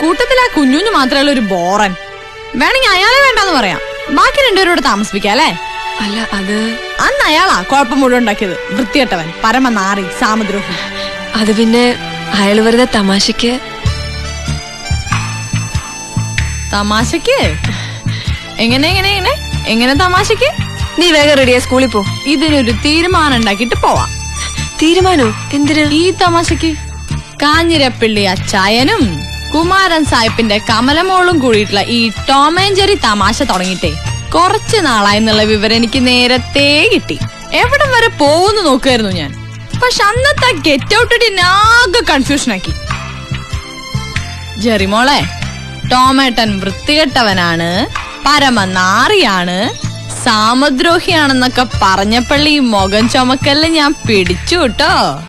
കൂട്ടത്തിൽ ആ കുഞ്ഞുഞ്ഞു മാത്രമല്ല ഒരു ബോറൻ. വേണമെങ്കിൽ അയാളെ വേണ്ടെന്ന് പറയാം. ബാക്കി രണ്ടുപേരോട് താമസിപ്പിക്കാം അല്ലേ? അല്ല അത് അന്ന് അയാളാ കുഴപ്പം മുഴുവൻ ഉണ്ടാക്കിയത്. വൃത്തികെട്ടവൻ പരമനാറി സാമദ്രോഹി. അത് പിന്നെ അയാൾ വെറുതെ തമാശക്ക് തമാശക്ക് എങ്ങനെ എങ്ങനെ എങ്ങനെ? എങ്ങനെ തമാശക്ക് നീ വേഗം റെഡിയാ സ്കൂളിൽ പോ. ഇതിനൊരു തീരുമാനം ഉണ്ടാക്കിയിട്ട് പോവാം. തീരുമാനോ? എന്തിനാ? ഈ തമാശക്ക് കാഞ്ഞിരപ്പള്ളി അച്ചായനും കുമാരൻ സാഹിബിന്റെ കമലമോളും കൂടിയിട്ടുള്ള ഈ ടോം ജെറി തമാശ തുടങ്ങിയിട്ടേ കുറച്ച് നാളായെന്നുള്ള വിവരം എനിക്ക് നേരത്തെ കിട്ടി. എവിടം വരെ പോകുന്നു നോക്കുമായിരുന്നു ഞാൻ. പക്ഷെ അന്നത്തെ ഗെറ്റ് ഔട്ട് ആകെ കൺഫ്യൂഷൻ ആക്കി. ജെറിമോളെ ടോമേട്ടൻ വൃത്തികെട്ടവനാണ് പരമനാറിയാണ് സാമദ്രോഹിയാണെന്നൊക്കെ പറഞ്ഞപ്പള്ളി മുഖം ചുമക്കല്ല് ഞാൻ പിടിച്ചു കേട്ടോ.